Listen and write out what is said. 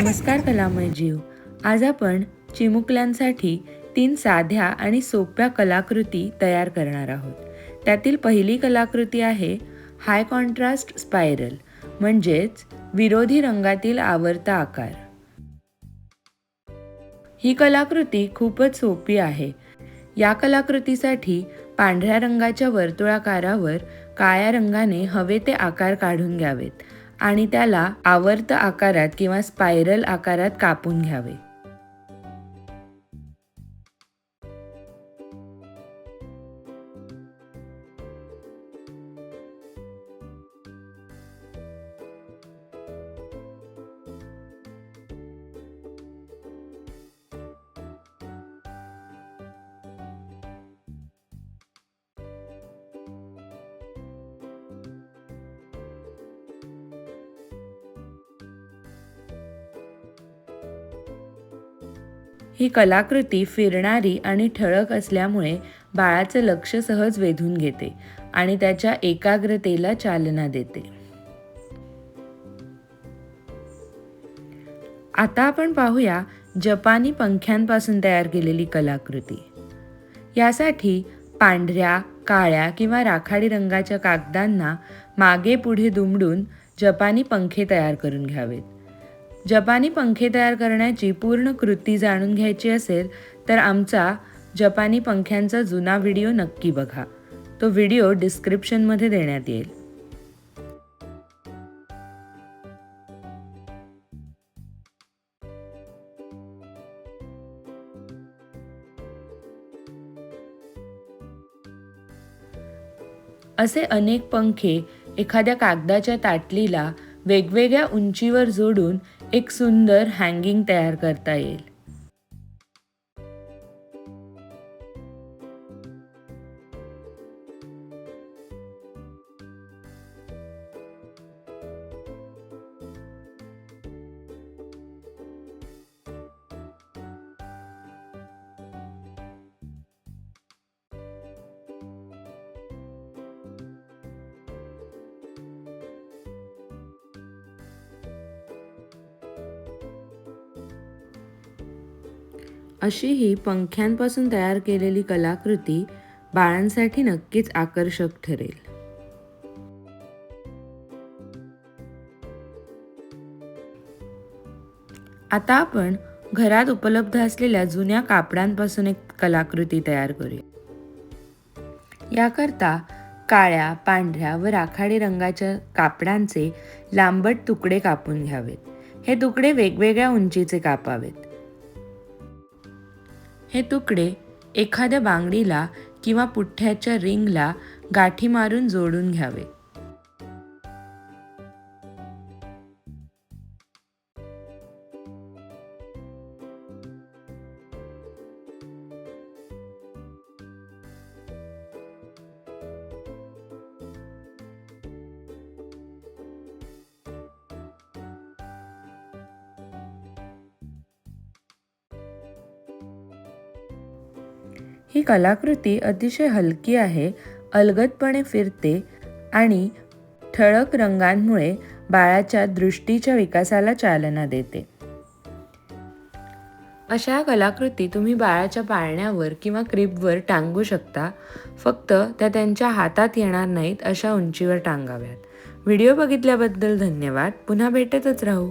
नमस्कार कलामय जीव. आज आपण चिमुकल्यांसाठी तीन साध्या आणि सोप्या कलाकृती तयार करणार आहोत. त्यातील पहिली कलाकृती आहे हाय कॉन्ट्रास्ट स्पायरल म्हणजेच विरोधी रंगातील आवर्ता आकार. ही कलाकृती खूपच सोपी आहे. या कलाकृतीसाठी पांढऱ्या रंगाच्या वर्तुळाकारावर काळ्या रंगाने हवे ते आकार काढून घ्यावेत. आणि त्याला आवर्त आकारात किंवा स्पायरल आकारात कापून घ्यावे. ही कलाकृती फिरणारी आणि ठळक असल्यामुळे बाळाचं लक्ष सहज वेधून घेते आणि त्याच्या एकाग्रतेला चालना देते. आता आपण पाहूया जपानी पंख्यांपासून तयार केलेली कलाकृती. यासाठी पांढऱ्या काळ्या किंवा राखाडी रंगाच्या कागदांना मागे पुढे दुमडून जपानी पंखे तयार करून घ्यावेत. जपानी पंखे तयार करण्याची पूर्ण कृती जाणून घ्यायची असेल तर आमचा जपानी पंख्यांचा जुना व्हिडिओ नक्की बघा. तो व्हिडिओ डिस्क्रिप्शनमध्ये देण्यात येईल. असे अनेक पंखे एखाद्या कागदाच्या ताटलीला वेगवेगळ्या उंचीवर जोडून एक सुंदर हँगिंग तयार करता येईल. अशी ही पंख्यांपासून तयार केलेली कलाकृती बाळांसाठी नक्कीच आकर्षक ठरेल. आता आपण घरात उपलब्ध असलेल्या जुन्या कापडांपासून एक कलाकृती तयार करूया. याकरता काळ्या पांढऱ्या व राखाडी रंगाच्या कापडांचे लांबट तुकडे कापून घ्यावेत. हे तुकडे वेगवेगळ्या उंचीचे कापावेत. हे तुकडे एखाद्या बांगडीला किंवा पुठ्ठ्याच्या रिंगला गाठी मारून जोडून घ्यावे. ही कलाकृती अतिशय हलकी आहे अलगदपणे फिरते आणि ठळक रंगांमुळे बाळाच्या दृष्टीच्या विकासाला चालना देते. अशा कलाकृती तुम्ही बाळाच्या पाळण्यावर किंवा क्रिपवर टांगू शकता फक्त त्या त्यांच्या हातात येणार नाहीत अशा उंचीवर टांगाव्यात. व्हिडिओ बघितल्याबद्दल धन्यवाद. पुन्हा भेटतच राहू.